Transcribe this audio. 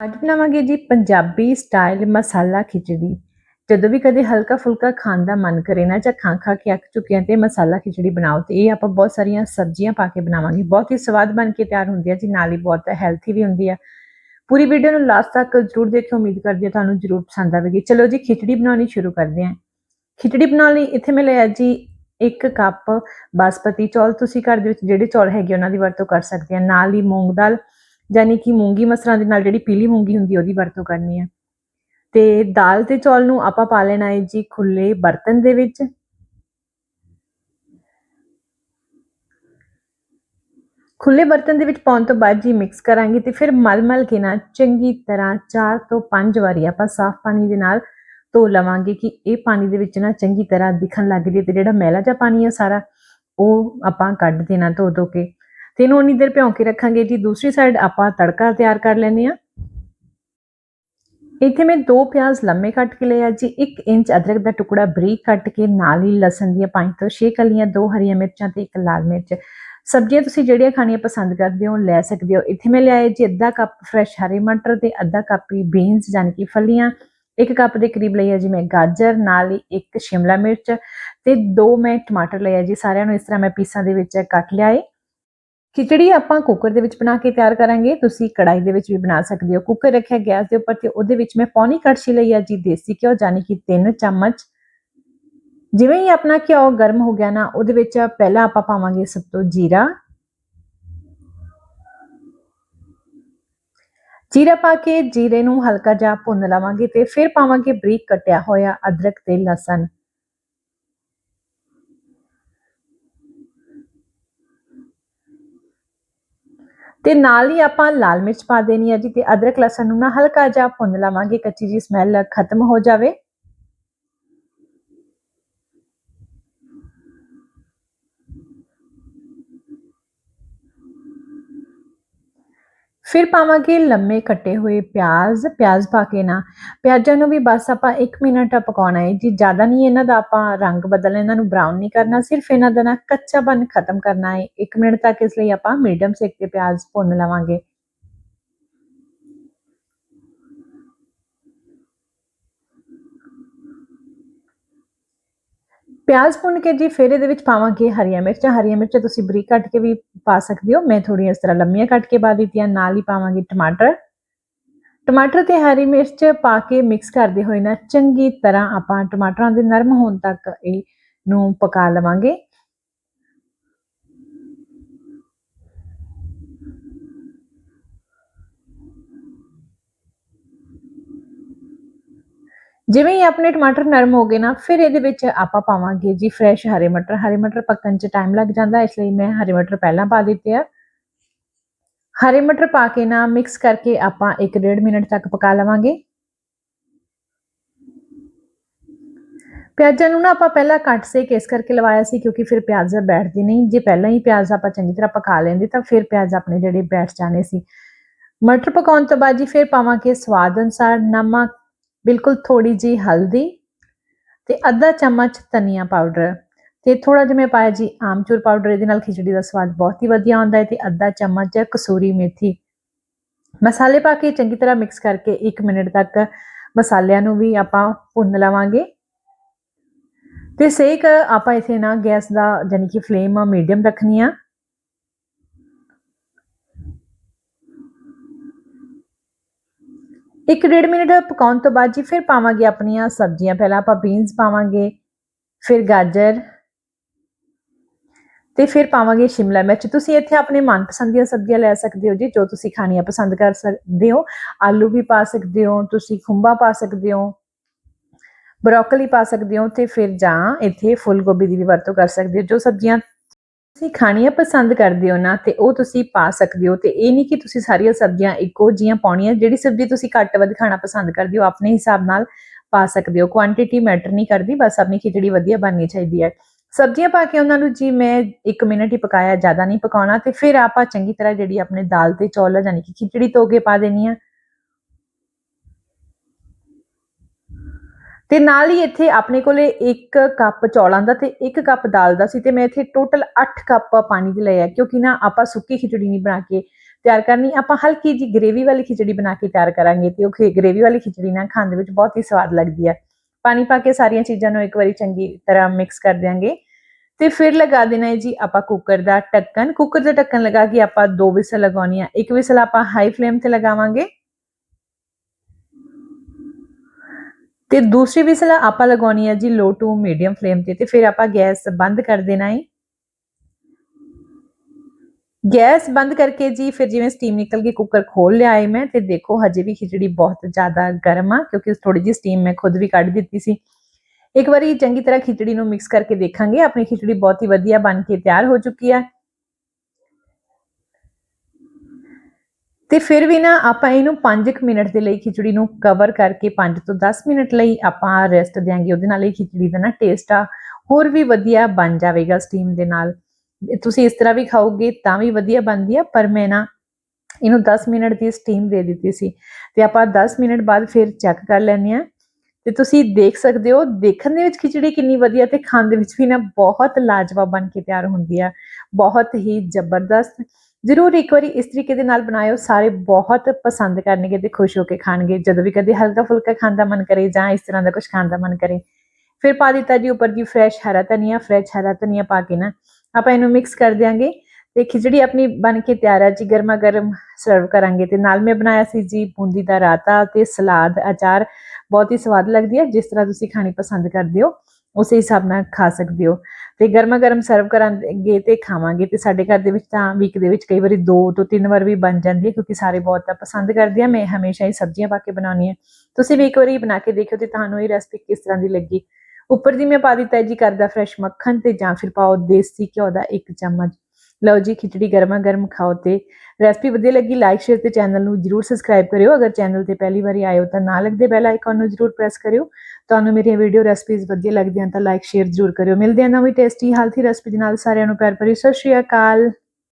ਅੱਜ ਬਣਾਵਾਂਗੇ ਜੀ ਪੰਜਾਬੀ ਸਟਾਈਲ ਮਸਾਲਾ ਖਿਚੜੀ। ਜਦੋਂ ਵੀ ਕਦੇ ਹਲਕਾ ਫੁਲਕਾ ਖਾਣ ਦਾ ਮਨ ਕਰੇ ਨਾ ਜਾਂ ਖਾਂ ਖਾ ਕੇ ਅੱਕ ਚੁੱਕੇ ਹਾਂ ਤੇ ਮਸਾਲਾ ਖਿਚੜੀ ਬਣਾਓ ਤੇ ਇਹ ਆਪਾਂ ਬਹੁਤ ਸਾਰੀਆਂ ਸਬਜ਼ੀਆਂ ਪਾ ਕੇ ਬਣਾਵਾਂਗੇ। ਬਹੁਤ ਹੀ ਸਵਾਦ ਬਣ ਕੇ ਤਿਆਰ ਹੁੰਦੀ ਹੈ ਜੀ, ਨਾਲ ਹੀ ਬਹੁਤ ਹੈਲਥੀ ਵੀ ਹੁੰਦੀ ਹੈ ਪੂਰੀ ਵੀਡੀਓ ਨੂੰ ਲਾਸਟ ਤੱਕ ਜ਼ਰੂਰ ਦੇਖਿਓ, ਉਮੀਦ ਕਰਦੀ ਹਾਂ ਤੁਹਾਨੂੰ ਜ਼ਰੂਰ ਪਸੰਦ ਆਵੇਗੀ। ਚਲੋ ਜੀ ਖਿਚੜੀ ਬਣਾਉਣੀ ਸ਼ੁਰੂ ਕਰਦੇ ਹਾਂ। ਖਿਚੜੀ ਬਣਾਉਣ ਲਈ ਇੱਥੇ ਮੈਂ ਲਿਆ ਜੀ ਇੱਕ ਕੱਪ ਬਾਸਪਤੀ ਚੌਲ। ਤੁਸੀਂ ਘਰ ਦੇ ਵਿੱਚ ਜਿਹੜੇ ਚੌਲ ਹੈਗੇ ਉਹਨਾਂ ਦੀ ਵਰਤੋਂ ਕਰ ਸਕਦੇ ਆ। ਨਾਲ ਹੀ ਮੂੰਗ ਦਾਲ ਯਾਨੀ ਕਿ ਮੂੰਗੀ ਮਸਰਾਂ ਦੇ ਨਾਲ ਜਿਹੜੀ ਪੀਲੀ ਮੂੰਗੀ ਹੁੰਦੀ ਉਹਦੀ ਵਰਤੋਂ ਕਰਨੀ ਹੈ ਤੇ ਦਾਲ ਤੇ ਚੌਲ ਨੂੰ ਆਪਾਂ ਪਾ ਲੈਣਾ ਹੈ ਜੀ ਖੁੱਲੇ ਬਰਤਨ ਦੇ ਵਿੱਚ। ਖੁੱਲੇ ਬਰਤਨ ਦੇ ਵਿੱਚ ਪਾਉਣ ਤੋਂ ਬਾਅਦ ਜੀ ਮਿਕਸ ਕਰਾਂਗੇ ਤੇ ਫਿਰ ਮਲ-ਮਲ ਕੇ ਨਾ ਚੰਗੀ ਤਰ੍ਹਾਂ 4 ਤੋਂ 5 ਵਾਰੀ ਆਪਾਂ ਸਾਫ਼ ਪਾਣੀ ਦੇ ਨਾਲ ਧੋ ਲਵਾਂਗੇ ਕਿ ਇਹ ਪਾਣੀ ਦੇ ਵਿੱਚ ਨਾ ਚੰਗੀ ਤਰ੍ਹਾਂ ਦਿਖਣ ਲੱਗ ਜੇ ਤੇ ਜਿਹੜਾ ਮੈਲਾ ਜਿਹਾ ਪਾਣੀ ਹੈ ਸਾਰਾ, ਉਹ ਆਪਾਂ ਕੱਢ ਦੇਣਾ ਧੋ ਧੋ ਕੇ। ਤੇ ਇਹਨੂੰ ਉਨੀ ਦੇਰ ਭਿਉਂ ਕੇ ਰੱਖਾਂਗੇ ਜੀ, ਦੂਸਰੀ ਸਾਈਡ ਆਪਾਂ ਤੜਕਾ ਤਿਆਰ ਕਰ ਲੈਨੇ ਆ ਇੱਥੇ ਮੈਂ ਦੋ ਪਿਆਜ਼ ਲੰਮੇ ਕੱਟ ਕੇ ਲਿਆ ਜੀ 1 ਇੰਚ ਅਦਰਕ ਦਾ ਟੁਕੜਾ ਬਰੀਕ ਕੱਟ ਕੇ, ਨਾਲ ਹੀ ਲਸਣ ਦੀਆਂ ਪੰਜ ਤੋਂ 6 ਕਲੀਆਂ, ਦੋ ਹਰੀਆਂ ਮਿਰਚਾਂ ਤੇ ਇੱਕ ਲਾਲ ਮਿਰਚ। ਸਬਜ਼ੀਆਂ ਤੁਸੀਂ ਜਿਹੜੀਆਂ ਖਾਣੀਆਂ ਪਸੰਦ ਕਰਦੇ ਹੋ, ਲੈ ਸਕਦੇ ਹੋ। ਇੱਥੇ ਮੈਂ ਲਿਆਏ ਜੀ ਅੱਧਾ ਕੱਪ ਫਰੈਸ਼ ਹਰੇ ਮਟਰ ਤੇ ਅੱਧਾ ਕੱਪ ਹੀ ਬੀਨਸ ਯਾਨੀ ਕਿ ਫਲੀਆਂ। ਇੱਕ ਕੱਪ ਦੇ ਕਰੀਬ ਲਈ ਹੈ ਜੀ ਮੈਂ ਗਾਜਰ, ਨਾਲ ਹੀ ਇੱਕ ਸ਼ਿਮਲਾ ਮਿਰਚ ਤੇ ਦੋ ਮੈਂ ਟਮਾਟਰ ਲਿਆ ਜੀ। ਸਾਰਿਆਂ ਨੂੰ ਇਸ ਤਰ੍ਹਾਂ ਮੈਂ ਪੀਸਾਂ ਦੇ ਵਿੱਚ ਕੱਟ ਲਿਆ ਏ। ਖਿਚੜੀ ਆਪਾਂ ਕੁੱਕਰ ਦੇ ਵਿੱਚ ਬਣਾ ਕੇ ਤਿਆਰ ਕਰਾਂਗੇ, ਤੁਸੀਂ ਕੜਾਈ ਦੇ ਵਿੱਚ ਵੀ ਬਣਾ ਸਕਦੇ ਹੋ। ਕੁੱਕਰ ਰੱਖਿਆ ਗੈਸ ਦੇ ਉੱਪਰ ਤੇ ਉਹਦੇ ਵਿੱਚ ਮੈਂ ਪੌਣੀ ਕੜਛੀ ਲਈ ਆ ਜੀ, ਦੇਸੀ ਘਿਓ ਯਾਨੀ ਕਿ 3 ਚਮਚ। ਜਿਵੇਂ ਹੀ ਆਪਣਾ ਘਿਓ ਗਰਮ ਹੋ ਗਿਆ ਨਾ, ਉਹਦੇ ਵਿੱਚ ਪਹਿਲਾਂ ਆਪਾਂ ਪਾਵਾਂਗੇ ਸਭ ਤੋਂ ਜੀਰਾ। ਜੀਰਾ ਪਾ ਕੇ ਜੀਰੇ ਨੂੰ ਹਲਕਾ ਜਿਹਾ ਭੁੰਨ ਲਵਾਂਗੇ ਤੇ ਫਿਰ ਪਾਵਾਂਗੇ ਬਰੀਕ ਕੱਟਿਆ ਹੋਇਆ ਅਦਰਕ ਤੇ ਲਸਣ। ਤੇ ਨਾਲ ਹੀ ਆਪਾਂ ਲਾਲ ਮਿਰਚ ਪਾ ਦੇਣੀ ਹੈ ਜੀ ਤੇ ਅਦਰਕ ਲਸਣ ਨੂੰ ਨਾ ਹਲਕਾ ਜਿਹਾ ਭੁੰਨ ਲਾਵਾਂਗੇ, ਕੱਚੀ ਜੀ ਸਮੈਲ ਖਤਮ ਹੋ ਜਾਵੇ। ਫਿਰ ਪਾਵਾਂਗੇ ਲੰਮੇ ਕੱਟੇ ਹੋਏ ਪਿਆਜ਼ ਪਿਆਜ਼ ਪਾ ਕੇ ਨਾ। ਪਿਆਜ਼ਾਂ ਨੂੰ ਵੀ ਬਸ ਆਪਾਂ 1 ਮਿੰਟ ਪਕਾਉਣਾ ਹੈ ਜੀ ਜ਼ਿਆਦਾ ਨਹੀਂ ਇਹਨਾਂ ਦਾ ਆਪਾਂ ਰੰਗ ਬਦਲਣਾ, ਇਹਨਾਂ ਨੂੰ ਬਰਾਊਨ ਨਹੀਂ ਕਰਨਾ, ਸਿਰਫ ਇਹਨਾਂ ਦਾ ਨਾ ਕੱਚਾਪਨ ਖਤਮ ਕਰਨਾ ਹੈ 1 ਮਿੰਟ ਤੱਕ ਇਸ ਲਈ ਆਪਾਂ ਮੀਡੀਅਮ ਸੇਕ ਤੇ ਪਿਆਜ਼ ਭੁੰਨ ਲਵਾਂਗੇ। ਪਿਆਜ਼ ਭੁੰਨ ਕੇ ਜੀ ਫਿਰ ਇਹਦੇ ਵਿੱਚ ਪਾਵਾਂਗੇ ਹਰੀਆਂ ਮਿਰਚਾਂ। ਹਰੀਆਂ ਮਿਰਚਾਂ ਤੁਸੀਂ ਬਰੀਕ ਕੱਟ ਕੇ ਵੀ ਪਾ ਸਕਦੇ ਹੋ। ਮੈਂ ਥੋੜੀਆਂ ਇਸ ਤਰ੍ਹਾਂ ਲੰਮੀਆਂ ਕੱਟ ਕੇ ਪਾ ਦਿੱਤੀਆਂ। ਨਾਲ ਹੀ ਪਾਵਾਂਗੇ ਟਮਾਟਰ। ਟਮਾਟਰ ਤੇ ਹਰੀ ਮਿਰਚ ਪਾ ਕੇ ਮਿਕਸ ਕਰਦੇ ਹੋਏ ਨਾ ਚੰਗੀ ਤਰ੍ਹਾਂ ਆਪਾਂ ਟਮਾਟਰਾਂ ਦੇ ਨਰਮ ਹੋਣ ਤੱਕ ਇਹ ਨੂੰ ਪਕਾ ਲਵਾਂਗੇ। ਜਿਵੇਂ ਹੀ ਆਪਣੇ ਟਮਾਟਰ ਨਰਮ ਹੋ ਗਏ ਨਾ, ਫਿਰ ਇਹਦੇ ਵਿੱਚ ਆਪਾਂ ਪਾਵਾਂਗੇ ਜੀ ਫਰੈਸ਼ ਹਰੇ ਮਟਰ। ਹਰੇ ਮਟਰ ਪੱਕਣ 'ਚ ਟਾਈਮ ਲੱਗ ਜਾਂਦਾ, ਇਸ ਲਈ ਮੈਂ ਹਰੇ ਮਟਰ ਪਹਿਲਾਂ ਪਾ ਦਿੱਤੇ ਆ। ਹਰੇ ਮਟਰ ਪਾ ਕੇ ਨਾ ਮਿਕਸ ਕਰਕੇ ਆਪਾਂ 1.5 ਮਿੰਟ ਤੱਕ ਪਕਾ ਲਵਾਂਗੇ। ਪਿਆਜ਼ਾਂ ਨੂੰ ਨਾ ਆਪਾਂ ਪਹਿਲਾਂ ਕੱਟ ਸੇ ਕੇਸ ਕਰਕੇ ਲਵਾਇਆ ਸੀ ਕਿਉਂਕਿ ਫਿਰ ਪਿਆਜ਼ ਬੈਠਦੀ ਨਹੀਂ। ਜੇ ਪਹਿਲਾਂ ਹੀ ਪਿਆਜ਼ ਆਪਾਂ ਚੰਗੀ ਤਰ੍ਹਾਂ ਪਕਾ ਲੈਂਦੇ ਤਾਂ ਫਿਰ ਪਿਆਜ਼ ਆਪਣੇ ਜਿਹੜੇ ਬੈਠ ਜਾਣੇ ਸੀ। ਮਟਰ ਪਕਾਉਣ ਤੋਂ ਬਾਅਦ ਜੀ ਫਿਰ ਪਾਵਾਂਗੇ ਸਵਾਦ ਅਨੁਸਾਰ ਨਮਕ ਬਿਲਕੁਲ ਥੋੜੀ ਜੀ ਹਲਦੀ ਤੇ ਅੱਧਾ ਚਮਚ ਧਨੀਆ ਪਾਊਡਰ ਤੇ ਥੋੜਾ ਜਿਹਾ ਮੈਂ ਪਾਇਆ ਜੀ ਆਮਚੂਰ ਪਾਊਡਰ, ਇਹਦੇ ਨਾਲ ਖਿਚੜੀ ਦਾ ਸਵਾਦ ਬਹੁਤ ਹੀ ਵਧੀਆ ਆਉਂਦਾ ਹੈ ਤੇ ਅੱਧਾ ਚਮਚ ਕਸੂਰੀ ਮੇਥੀ। ਮਸਾਲੇ ਪਾ ਕੇ ਚੰਗੀ ਤਰ੍ਹਾਂ ਮਿਕਸ ਕਰਕੇ 1 ਮਿੰਟ ਤੱਕ ਮਸਾਲਿਆਂ ਨੂੰ ਵੀ ਆਪਾਂ ਭੁੰਨ ਲਵਾਂਗੇ। ਤੇ ਸੇਕ ਆਪਾਂ ਇਥੇ ਨਾ ਗੈਸ ਦਾ ਯਾਨੀ ਕਿ ਫਲੇਮ ਮੀਡੀਅਮ ਰੱਖਣੀ ਆ। ਇੱਕ ਡੇਢ ਮਿੰਟ ਪਕਾਉਣ ਤੋਂ ਬਾਅਦ ਜੀ ਫਿਰ ਪਾਵਾਂਗੇ ਆਪਣੀਆਂ ਸਬਜ਼ੀਆਂ। ਪਹਿਲਾਂ ਆਪਾਂ ਬੀਨਸ ਪਾਵਾਂਗੇ, ਫਿਰ ਗਾਜਰ ਤੇ ਫਿਰ ਪਾਵਾਂਗੇ ਸ਼ਿਮਲਾ ਮਿਰਚ। ਤੁਸੀਂ ਇੱਥੇ ਆਪਣੇ ਮਨਪਸੰਦ ਦੀਆਂ ਸਬਜ਼ੀਆਂ ਲੈ ਸਕਦੇ ਹੋ ਜੀ, ਜੋ ਤੁਸੀਂ ਖਾਣੀਆਂ ਪਸੰਦ ਕਰ ਸਕਦੇ ਹੋ। ਆਲੂ ਵੀ ਪਾ ਸਕਦੇ ਹੋ, ਤੁਸੀਂ ਖੁੰਬਾ ਪਾ ਸਕਦੇ ਹੋ, ਬਰੋਕਲੀ ਪਾ ਸਕਦੇ ਹੋ ਤੇ ਫਿਰ ਜਾਂ ਇੱਥੇ ਫੁੱਲ ਗੋਭੀ ਦੀ ਵੀ ਵਰਤੋਂ ਕਰ ਸਕਦੇ ਹੋ। ਜੋ ਸਬਜ਼ੀਆਂ ਤੁਸੀਂ ਖਾਣੀਆਂ ਪਸੰਦ ਕਰਦੇ ਹੋ ਨਾ, ਤੇ ਉਹ ਤੁਸੀਂ ਪਾ ਸਕਦੇ ਹੋ, ਤੇ ਇਹ ਨਹੀਂ ਕਿ ਤੁਸੀਂ ਸਾਰੀਆਂ ਸਬਜ਼ੀਆਂ ਇੱਕੋ ਜੀਆਂ ਪਾਉਣੀਆਂ, ਜਿਹੜੀ ਸਬਜ਼ੀ ਤੁਸੀਂ ਘੱਟ ਵੱਧ ਖਾਣਾ ਪਸੰਦ ਕਰਦੇ ਹੋ ਆਪਣੇ ਹਿਸਾਬ ਨਾਲ ਪਾ ਸਕਦੇ ਹੋ। ਕੁਆਂਟੀਟੀ ਮੈਟਰ ਨਹੀਂ ਕਰਦੀ, ਬਸ ਆਪਣੀ ਖਿਚੜੀ ਵਧੀਆ ਬਣਨੀ ਚਾਹੀਦੀ ਹੈ। ਸਬਜ਼ੀਆਂ ਪਾ ਕੇ ਉਹਨਾਂ ਨੂੰ ਜੀ ਮੈਂ 1 ਮਿੰਟ ਹੀ ਪਕਾਇਆ, ਜ਼ਿਆਦਾ ਨਹੀਂ ਪਕਾਉਣਾ, ਤੇ ਫਿਰ ਆਪਾਂ ਚੰਗੀ ਤਰ੍ਹਾਂ ਜਿਹੜੀ ਆਪਣੇ ਦਾਲ ਤੇ ਚੌਲ ਯਾਨੀ ਕਿ ਖਿਚੜੀ ਧੋ ਕੇ ਪਾ ਦੇਣੀ ਆ ਤੇ ਨਾਲ ਹੀ ਇੱਥੇ ਆਪਣੇ ਕੋਲੇ ਇੱਕ ਕੱਪ ਚੌਲਾਂ ਦਾ ਤੇ ਇੱਕ ਕੱਪ ਦਾਲ ਦਾ ਸੀ ਤੇ ਮੈਂ ਇੱਥੇ ਟੋਟਲ 8 ਕੱਪ ਪਾਣੀ ਦੇ ਆ, ਕਿਉਂਕਿ ਨਾ ਆਪਾਂ ਸੁੱਕੀ ਖਿਚੜੀ ਨਹੀਂ ਬਣਾ ਕੇ ਤਿਆਰ ਕਰਨੀ, ਆਪਾਂ ਹਲਕੀ ਜੀ ਗ੍ਰੇਵੀ ਵਾਲੀ ਖਿਚੜੀ ਬਣਾ ਕੇ ਤਿਆਰ ਕਰਾਂਗੇ ਤੇ ਉਹ ਗ੍ਰੇਵੀ ਵਾਲੀ ਖਿਚੜੀ ਨਾ ਖਾਣ ਦੇ ਵਿੱਚ ਬਹੁਤ ਹੀ ਸਵਾਦ ਲੱਗਦੀ ਹੈ ਪਾਣੀ ਪਾ ਕੇ ਸਾਰੀਆਂ ਚੀਜ਼ਾਂ ਨੂੰ ਇੱਕ ਵਾਰੀ ਚੰਗੀ ਤਰ੍ਹਾਂ ਮਿਕਸ ਕਰ ਦਿਆਂਗੇ ਤੇ ਫਿਰ ਲਗਾ ਦੇਣਾ ਹੈ ਜੀ ਆਪਾਂ ਕੁੱਕਰ ਦਾ ਢੱਕਣ। ਕੁੱਕਰ ਦਾ ਢੱਕਣ ਲਗਾ ਕੇ ਆਪਾਂ ਦੋ ਵਿਸਲ ਲਗਾਉਣੀ ਆ, ਇੱਕ ਵਿਸਲ ਆਪਾਂ ਹਾਈ ਫਲੇਮ ਤੇ ਲਗਾਵਾਂਗੇ ਤੇ ਦੂਸਰੀ ਵਿਸਲ ਆਪਾਂ ਲਗਾਉਣੀ ਹੈ ਜੀ ਲੋ ਟੂ ਮੀਡੀਅਮ ਫਲੇਮ ਤੇ ਤੇ ਫਿਰ ਆਪਾਂ ਗੈਸ ਬੰਦ ਕਰ ਦੇਣਾ ਹੈ ਗੈਸ ਬੰਦ ਕਰਕੇ ਜੀ ਫਿਰ ਜਿਵੇਂ ਸਟੀਮ ਨਿਕਲ ਕੇ ਕੁੱਕਰ ਖੋਲ ਲਿਆ ਹੈ ਮੈਂ, ਤੇ ਦੇਖੋ ਹਜੇ ਵੀ ਖਿਚੜੀ ਬਹੁਤ ਜ਼ਿਆਦਾ ਗਰਮ ਆ, ਕਿਉਂਕਿ ਥੋੜੀ ਜਿਹੀ ਸਟੀਮ ਮੈਂ ਖੁਦ ਵੀ ਕੱਢ ਦਿੱਤੀ ਸੀ। ਇੱਕ ਵਾਰੀ ਚੰਗੀ ਤਰ੍ਹਾਂ ਖਿਚੜੀ ਨੂੰ ਮਿਕਸ ਕਰਕੇ ਦੇਖਾਂਗੇ, ਆਪਣੀ ਖਿਚੜੀ ਬਹੁਤ ਹੀ ਵਧੀਆ ਬਣ ਕੇ ਤਿਆਰ ਹੋ ਚੁੱਕੀ ਹੈ ਤੇ ਫਿਰ ਵੀ ਨਾ ਆਪਾਂ ਇਹਨੂੰ 5 ਮਿੰਟ ਦੇ ਲਈ ਖਿਚੜੀ ਨੂੰ ਕਵਰ ਕਰਕੇ 5 ਤੋਂ 10 ਮਿੰਟ ਲਈ ਆਪਾਂ ਰੈਸਟ ਦਿਆਂਗੇ, ਉਹਦੇ ਨਾਲ ਇਹ ਖਿਚੜੀ ਦਾ ਨਾ ਟੇਸਟ ਆ ਹੋਰ ਵੀ ਵਧੀਆ ਬਣ ਜਾਵੇਗਾ ਸਟੀਮ ਦੇ ਨਾਲ। ਤੁਸੀਂ ਇਸ ਤਰ੍ਹਾਂ ਵੀ ਖਾਓਗੇ ਤਾਂ ਵੀ ਵਧੀਆ ਬਣਦੀ ਆ, ਪਰ ਮੈਂ ਨਾ ਇਹਨੂੰ 10 ਮਿੰਟ ਦੀ ਸਟੀਮ ਦੇ ਦਿੱਤੀ ਸੀ। ਤੇ ਆਪਾਂ 10 ਮਿੰਟ ਬਾਅਦ ਫਿਰ ਚੈੱਕ ਕਰ ਲੈਂਦੇ ਆ ਤੇ ਤੁਸੀਂ ਦੇਖ ਸਕਦੇ ਹੋ, ਦੇਖਣ ਦੇ ਵਿੱਚ ਖਿਚੜੀ ਕਿੰਨੀ ਵਧੀਆ ਤੇ ਖਾਣ ਦੇ ਵਿੱਚ ਵੀ ਨਾ ਬਹੁਤ ਲਾਜਵਾਬ ਬਣ ਕੇ ਤਿਆਰ ਹੁੰਦੀ ਆ, ਬਹੁਤ ਹੀ ਜ਼ਬਰਦਸਤ। ਜ਼ਰੂਰ ਇੱਕ ਵਾਰੀ ਇਸ ਤਰੀਕੇ ਦੇ ਨਾਲ ਬਣਾਇਓ। ਸਾਰੇ ਬਹੁਤ ਪਸੰਦ ਕਰਨਗੇ ਤੇ ਖੁਸ਼ ਹੋ ਕੇ ਖਾਣਗੇ। ਜਦੋਂ ਵੀ ਕਦੇ ਹਲਕਾ ਫੁਲਕਾ ਖਾਣ ਦਾ ਮਨ ਕਰੇ ਜਾਂ ਇਸ ਤਰ੍ਹਾਂ ਦਾ ਕੁਝ ਖਾਣ ਦਾ ਮਨ ਕਰੇ। ਫਿਰ ਪਾ ਦਿੱਤਾ ਜੀ ਉੱਪਰ ਦੀ ਫਰੈਸ਼ ਹਰਾ ਧਨੀਆ ਫਰੈਸ਼ ਹਰਾ ਧਨੀਆ ਪਾ ਕੇ ਨਾ ਆਪਾਂ ਇਹਨੂੰ ਮਿਕਸ ਕਰ ਦਿਆਂਗੇ ਤੇ ਖਿਚੜੀ ਆਪਣੀ ਬਣ ਕੇ ਤਿਆਰ ਹੈ ਜੀ। ਗਰਮਾ ਗਰਮ ਸਰਵ ਕਰਾਂਗੇ ਤੇ ਨਾਲ ਮੈਂ ਬਣਾਇਆ ਸੀ ਜੀ ਬੂੰਦੀ ਦਾ ਰਾਤਾ ਤੇ ਸਲਾਦ, ਅਚਾਰ। ਬਹੁਤ ਹੀ ਸਵਾਦ ਲੱਗਦੀ ਹੈ ਜਿਸ ਤਰ੍ਹਾਂ ਤੁਸੀਂ ਖਾਣੀ ਪਸੰਦ ਕਰਦੇ ਹੋ। ਉਸੇ ਹਿਸਾਬ ਨਾਲ ਖਾ ਸਕਦੇ ਹੋ। ਤੇ ਗਰਮਾ ਗਰਮ ਸਰਵ ਕਰਾਂਗੇ ਤੇ ਖਾਵਾਂਗੇ ਤੇ ਸਾਡੇ ਘਰ ਦੇ ਵਿੱਚ ਤਾਂ ਵੀਕ ਦੇ ਵਿੱਚ ਕਈ ਵਾਰੀ ਦੋ ਤੋਂ ਤਿੰਨ ਵਾਰ ਵੀ ਬਣ ਜਾਂਦੀ ਹੈ ਕਿਉਂਕਿ ਸਾਰੇ ਬਹੁਤ ਪਸੰਦ ਕਰਦੇ ਆ। ਮੈਂ ਹਮੇਸ਼ਾ ਹੀ ਸਬਜ਼ੀਆਂ ਪਾ ਕੇ ਬਣਾਉਣੀ ਹੈ। ਤੁਸੀਂ ਵੀ ਇੱਕ ਵਾਰੀ ਬਣਾ ਕੇ ਦੇਖਿਓ ਤੇ ਤੁਹਾਨੂੰ ਇਹ ਰੈਸਪੀ ਕਿਸ ਤਰ੍ਹਾਂ ਦੀ ਲੱਗੀ। ਉੱਪਰ ਦੀ ਮੈਂ ਪਾ ਦਿੱਤਾ ਜੀ ਕਰਦਾ ਫਰੈਸ਼ ਮੱਖਣ ਤੇ ਜਾਂ ਫਿਰ ਪਾਓ ਦੇਸੀ ਘਿਓ ਦਾ ਇੱਕ ਚਮਚ। ਲਓ ਜੀ, ਖਿਚੜੀ ਗਰਮਾ ਗਰਮ ਖਾਓ ਤੇ ਰੈਸਪੀ ਵਧੀਆ ਲੱਗੀ ਲਾਈਕ ਸ਼ੇਅਰ ਤੇ ਚੈਨਲ ਨੂੰ ਜਰੂਰ ਸਬਸਕ੍ਰਾਈਬ ਕਰਿਓ। ਅਗਰ ਚੈਨਲ ਤੇ ਪਹਿਲੀ ਵਾਰੀ ਆਏ ਹੋ ਤਾਂ ਨਾਲ ਲੱਗਦੇ ਬੈਲ ਆਈਕਨ ਨੂੰ ਜਰੂਰ ਪ੍ਰੈਸ ਕਰਿਓ। ਤੁਹਾਨੂੰ ਮੇਰੀਆਂ ਵੀਡੀਓ ਰੈਸਪੀਜ਼ ਵਧੀਆ ਲੱਗਦੀਆਂ ਤਾਂ ਲਾਈਕ ਸ਼ੇਅਰ ਜਰੂਰ ਕਰਿਓ। ਮਿਲਦੇ ਹਾਂ ਨਵੀਂ ਟੇਸਟੀ ਹੈਲਥੀ ਰੈਸਪੀ ਦੇ ਨਾਲ ਸਾਰਿਆਂ ਨੂੰ ਪਿਆਰ ਭਰੀ। ਸਤਿ ਸ਼੍ਰੀ ਅਕਾਲ।